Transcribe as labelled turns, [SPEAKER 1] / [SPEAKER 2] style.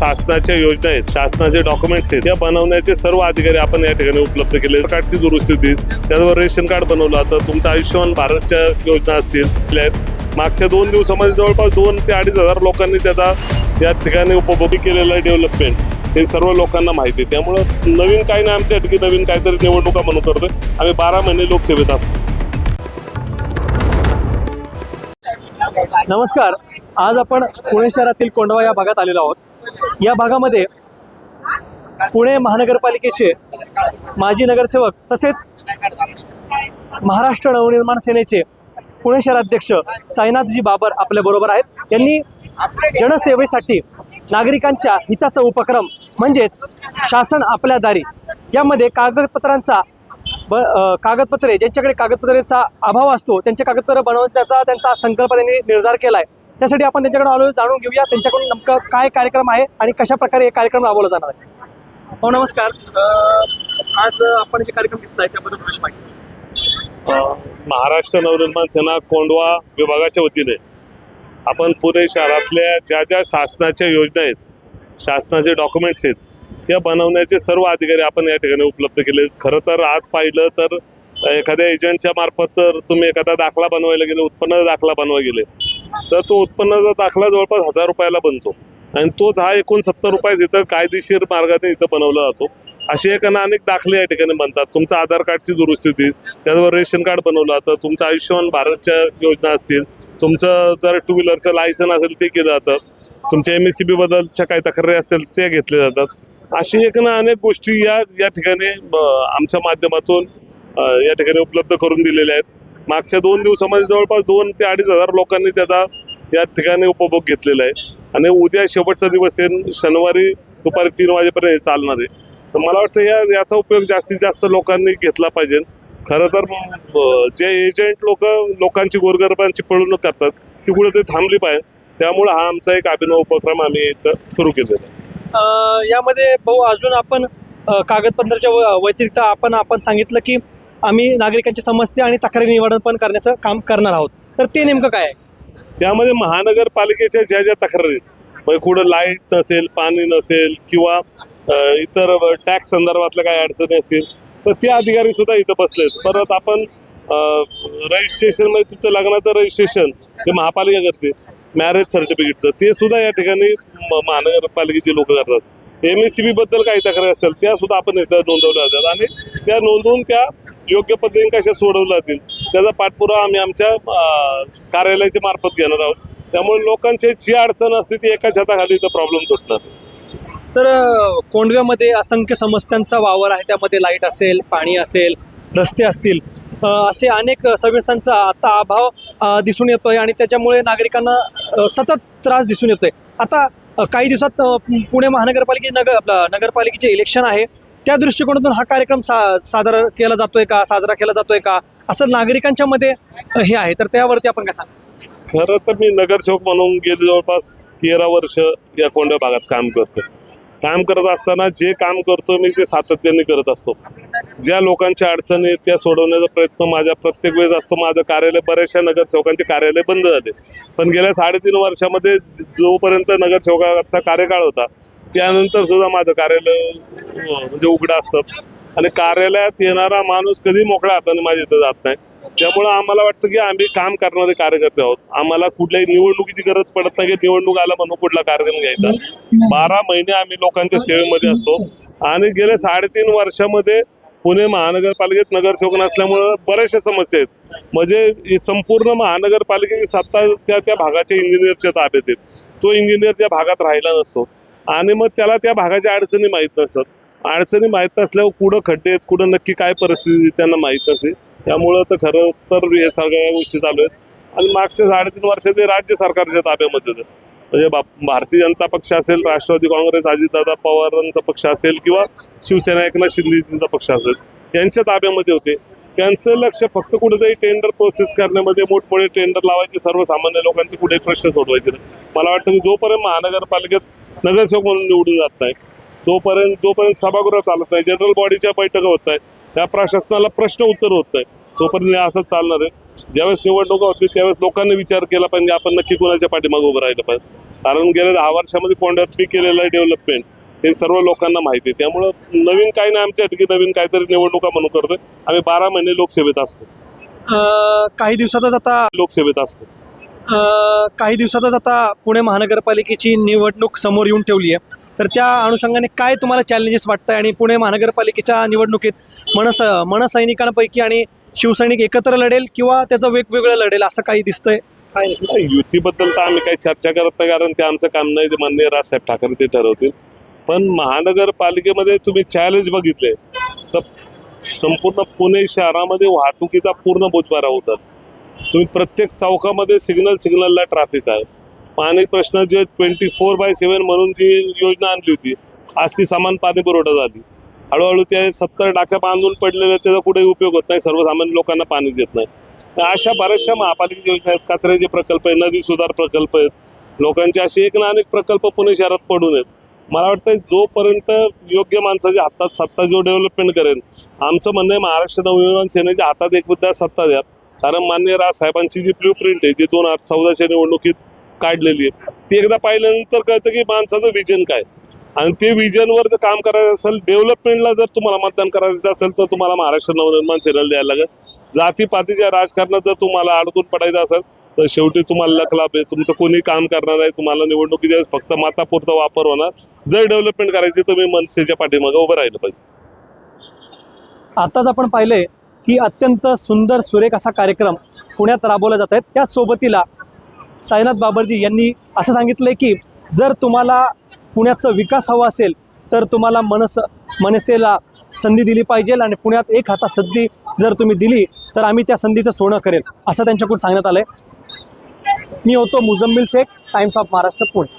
[SPEAKER 1] शासनाच्या योजना आहेत शासनाचे डॉक्युमेंट्स आहेत त्या बनवण्याचे सर्व अधिकारी आपण या ठिकाणी उपलब्ध केले. कार्डची दुरुस्ती होती त्याचबरोबर रेशन कार्ड बनवलं आता तुमचं आयुष्यमान भारतच्या योजना असतील मागच्या दोन दिवसामध्ये जवळपास दोन ते अडीच हजार लोकांनी त्याचा या ठिकाणी उपभोगी केलेलं आहे डेव्हलपमेंट हे सर्व लोकांना माहिती आहे. त्यामुळं नवीन काही नाही आमच्या ठिकाणी नवीन काहीतरी निवडणुका म्हणून करतोय. आम्ही बारा महिने लोकसेवेत असतो.
[SPEAKER 2] नमस्कार. आज आपण पुणे शहरातील कोंडवा या भागात आलेलो आहोत. या भागामध्ये पुणे महानगरपालिकेचे माजी नगरसेवक तसेच महाराष्ट्र नवनिर्माण सेनेचे पुणे शहराध्यक्ष साईनाथजी बाबर आपल्या बरोबर आहेत. यांनी जनसेवेसाठी नागरिकांच्या हिताचा उपक्रम म्हणजेच शासन आपल्या दारी यामध्ये कागदपत्रांचा ब कागदपत्रे ज्यांच्याकडे कागदपत्रेचा अभाव असतो त्यांचे कागदपत्र बनवण्याचा त्यांचा संकल्प त्यांनी निर्धार केला आहे त्यासाठी आपण त्यांच्याकडे आलो जाणून घेऊया त्यांच्याकडून नेमकं काय कार्यक्रम आहे आणि कशा प्रकारे हे कार्यक्रम राबवला जाणार आहे. हो नमस्कार. आज आपण जे कार्यक्रम घेतला आहे त्याबद्दल थोडीशी माहिती
[SPEAKER 1] महाराष्ट्र नवनिर्माण सेना कोंडवा विभागाच्या वतीने आपण पुणे शहरातल्या ज्या ज्या शासनाच्या योजना आहेत शासनाचे डॉक्युमेंट्स आहेत त्या बनवण्याचे सर्व अधिकारी आपण या ठिकाणी उपलब्ध केले खरं तर आज पाहिलं तर एखाद्या एजंटच्या मार्फत तर तुम्ही एखादा दाखला बनवायला गेले उत्पन्न दाखला बनवायला गेले. तर तो उत्पन्नाचा दाखला जवळपास हजार रुपयाला बनतो. आणि तोच हा एकूण सत्तर रुपये इथं कायदेशीर मार्गाने इथं बनवला जातो. असे एक ना अनेक दाखले या ठिकाणी बनतात. तुमचं आधार कार्डची दुरुस्ती होती त्याचबरोबर रेशन कार्ड बनवलं जातं. तुमचं आयुष्यमान भारतच्या योजना असतील तुमचं जर टू व्हीलरचं लायसन असेल ते केलं जातं. तुमच्या एम एस सी बी बद्दलच्या काही तक्रारी असतील ते घेतले जातात. अशी एक ना अनेक गोष्टी या या ठिकाणी आमच्या माध्यमातून या ठिकाणी उपलब्ध करून दिलेल्या आहेत. मागच्या दोन दिवसामध्ये जवळपास दोन ते अडीच हजार लोकांनी त्याचा या ठिकाणी उपभोग घेतलेला आहे. आणि उद्या शेवटचा दिवस आहे शनिवारी दुपारी तीन वाजेपर्यंत हे चालणार आहे. तर मला वाटतं या याचा उपयोग जास्तीत जास्त लोकांनी घेतला पाहिजे. खरं तर जे एजंट लोक लोकांची गोरगरबांची पळवणूक करतात ती कुठे ते थांबली पाहिजे. त्यामुळे हा आमचा एक अभिनव उपक्रम आम्ही इथं सुरू केलेला
[SPEAKER 2] यामध्ये भाऊ अजून आपण कागदपत्राच्या व्यतिरिक्त आपण आपण सांगितलं की आम्ही नागरिकांची समस्या आणि तक्रारी निवारण पण करण्याचं काम करणार आहोत. तर ते नेमकं काय आहे?
[SPEAKER 1] त्यामध्ये महानगरपालिकेच्या ज्या ज्या तक्रारी आहेत, म्हणजे कुठं लाइट नसेल पाणी नसेल किंवा अ, इतर टॅक्स संदर्भातल्या काही अडचणी असतील तर ते अधिकारी सुद्धा इथं बसलेत परत आपण रजिस्ट्रेशनमध्ये तुमचं लग्नाचं रजिस्ट्रेशन हे महापालिका करते मॅरेज सर्टिफिकेटचं ते सुद्धा या ठिकाणी म- महानगरपालिकेचे लोक करतात. एम एस सी बी बद्दल काही तक्रारी असतील त्या सुद्धा आपण इथं नोंदवल्या जातात. आणि त्या नोंदवून त्या योग्य पद्धतीने कशा सोडवल्या जातील त्याचा पाठपुरावा आम्ही आमच्या कार्यालयाच्या मार्फत घेणार आहोत. त्यामुळे लोकांची जी अडचण असते ती एका छताखाली इथं प्रॉब्लेम सुटणार.
[SPEAKER 2] तर कोंडव्यामध्ये असंख्य समस्यांचा वावर आहे. त्यामध्ये लाइट असेल पाणी असेल रस्ते असतील. असे अनेक समस्यांचा आता अभाव दिसून येतोय आणि त्याच्यामुळे नागरिकांना सतत त्रास दिसून येतोय. आता काही दिवसात पुणे महानगरपालिके नगर नगरपालिकेचे इलेक्शन आहे. त्या दृष्टिकोनातून हा कार्यक्रम सा साजरा केला जातोय का? साजरा केला जातोय का? असं नागरिकांच्या मध्ये हे आहे. तर त्यावरती आपण काय सांग
[SPEAKER 1] खरं तर मी नगरसेवक म्हणून गेले जवळपास तेरा वर्ष या कोंड्या भागात काम करतो काम करत असताना जे काम करतो मी ते सातत्याने करत असतो. ज्या लोकांच्या अडचणी त्या सोडवण्याचा प्रयत्न माझ्या प्रत्येक वेळेस असतो. माझं कार्यालय बऱ्याचशा नगरसेवकांचे कार्यालय बंद झाले. पण गेल्या साडेतीन वर्षामध्ये जोपर्यंत नगरसेवकाचा कार्यकाळ होता त्यानंतर सुद्धा माझं कार्यालय म्हणजे उघडं असतं. आणि कार्यालयात येणारा माणूस कधी मोकळ्या हाताने माझ्या इथं जात नाही. त्यामुळं आम्हाला वाटतं की आम्ही काम करणारे कार्यकर्ते आहोत. आम्हाला कुठल्याही निवडणुकीची गरज पडत नाही की निवडणूक आला म्हणून कुठला कार्यक्रम घ्यायचा. बारा महिने आम्ही लोकांच्या सेवेमध्ये असतो. आणि गेल्या साडेतीन वर्षामध्ये पुणे महानगरपालिकेत नगरसेवक नसल्यामुळं बऱ्याचशा समस्या आहेत. म्हणजे ही संपूर्ण महानगरपालिकेची सत्ता त्या त्या भागाच्या इंजिनियरच्या ताब्यात आहेत. तो इंजिनियर त्या भागात राहिला नसतो. आणि मग त्याला त्या भागाच्या अडचणी माहीत नसतात. अडचणी माहीत नसल्यावर कुठं खड्डे आहेत कुठं नक्की काय परिस्थिती त्यांना माहीत नसते. त्यामुळं तर खरं तर हे सगळ्या गोष्टी चालू आहेत. आणि मागच्या साडेतीन वर्षात ते राज्य सरकारच्या ताब्यामध्ये होतं म्हणजे बा- भारतीय जनता पक्ष असेल राष्ट्रवादी काँग्रेस अजितदादा पवारांचा पक्ष असेल किंवा शिवसेना एकनाथ शिंदेचा पक्ष असेल यांच्या ताब्यामध्ये होते. त्यांचं लक्ष फक्त कुठेतरी टेंडर प्रोसेस करण्यामध्ये मोठमोठे टेंडर लावायचे सर्वसामान्य लोकांचे कुठे प्रश्न सोडवायचे मला वाटतं की जोपर्यंत महानगरपालिकेत नगरसेवक म्हणून निवडून जात नाही. तोपर्यंत जोपर्यंत सभागृह चालत नाही. जनरल बॉडीच्या बैठका होत आहेत. त्या प्रशासनाला प्रश्न उत्तर होत नाही. तोपर्यंत असंच चालणार आहे. ज्यावेळेस निवडणुका होती त्यावेळेस लोकांनी विचार केला पाहिजे आपण नक्की कोणाच्या पाठीमागे उभं राहिलं पाहिजे. कारण गेल्या दहा वर्षामध्ये कोंड्यात मी केलेलं डेव्हलपमेंट हे सर्व लोकांना माहिती आहे. त्यामुळं नवीन काही नाही आमच्या की नवीन काहीतरी निवडणुका म्हणून करतोय. आम्ही बारा महिने लोकसेवेत असतो.
[SPEAKER 2] काही दिवसातच आता
[SPEAKER 1] लोकसेवेत असतो.
[SPEAKER 2] काही दिवसातच आता पुणे महानगरपालिकेची निवडणूक समोर येऊन ठेवली आहे. तर त्या अनुषंगाने काय तुम्हाला चॅलेंजेस वाटतंय आणि पुणे महानगरपालिकेच्या निवडणुकीत मनस मनसैनिकांपैकी आणि शिवसैनिक एकत्र लढेल किंवा त्याचं वेगवेगळं लढेल असं काही दिसतंय? काय?
[SPEAKER 1] नाही, युतीबद्दल तर आम्ही काही चर्चा करत नाही कारण ते आमचं काम नाही ते माननीय राजसाहेब ठाकरे ते ठरवतील. पण महानगरपालिकेमध्ये तुम्ही चॅलेंज बघितले. तर संपूर्ण पुणे शहरामध्ये वाहतुकीचा पूर्ण बोजबारा होतात. तुम्ही प्रत्येक चौकामध्ये सिग्नल सिग्नलला ट्रॅफिक आहे. पाणी प्रश्न जे ट्वेंटी फोर बाय सेवन म्हणून जी योजना आणली होती आज ती समान पाणी पुरवठा झाली. हळूहळू ते सत्तर टाक्या बांधून पडलेले त्याचा कुठेही उपयोग होत नाही सर्वसामान्य लोकांना पाणीच येत नाही. तर अशा बऱ्याचशा महापालिकेच्या योजना आहेत कचऱ्याचे प्रकल्प आहेत नदी सुधार प्रकल्प आहेत. लोकांचे असे एक ना अनेक प्रकल्प पुणे शहरात पडून आहेत. मला वाटतं जोपर्यंत योग्य माणसाच्या हातात सत्ता जो डेव्हलपमेंट करेल आमचं म्हणणं आहे महाराष्ट्र नवनिर्माण सेनेच्या हातात एक मुद्दा सत्ता द्या. कारण मान्य राजसाहेबांची जी ब्ल्यू प्रिंट आहे जी दोन हजार चौदाच्या निवडणुकीत काढलेली आहे ती एकदा पाहिल्यानंतर कळतं की माणसाचं विजन काय आणि ते विजनवर जर काम करायचं असेल डेव्हलपमेंटला जर तुम्हाला मतदान करायचं असेल तर तुम्हाला महाराष्ट्र नवनिर्माण सेनेला द्यायला लागेल. जातीपातीच्या राजकारणात जर तुम्हाला अडकून पडायचं असेल तर शेवटी तुम्हाला लख लाभ आहे. तुमचं कोणी काम करणार आहे तुम्हाला निवडणुकीच्या वेळेस फक्त मातापुरता वापर होणार. जर डेव्हलपमेंट करायची तर तुम्ही मनसेच्या पाठीमागे उभं राहिलं पाहिजे.
[SPEAKER 2] आताच आपण पाहिले की अत्यंत सुंदर सुरेख असा कार्यक्रम पुण्यात राबवला जात आहे. त्याच सोबतीला साईनाथ बाबरजी यांनी असं सांगितलंय की जर तुम्हाला पुण्याचा विकास हवा असेल तर तुम्हाला मनस मनसेला संधी दिली पाहिजे आणि पुण्यात एक हाता संधी जर तुम्ही दिली तर आम्ही त्या संधीचं सोनं करेल असं त्यांच्याकडून सांगण्यात आलंय. मी होतो मुजम्मिल शेख टाइम्स ऑफ महाराष्ट्र पुणे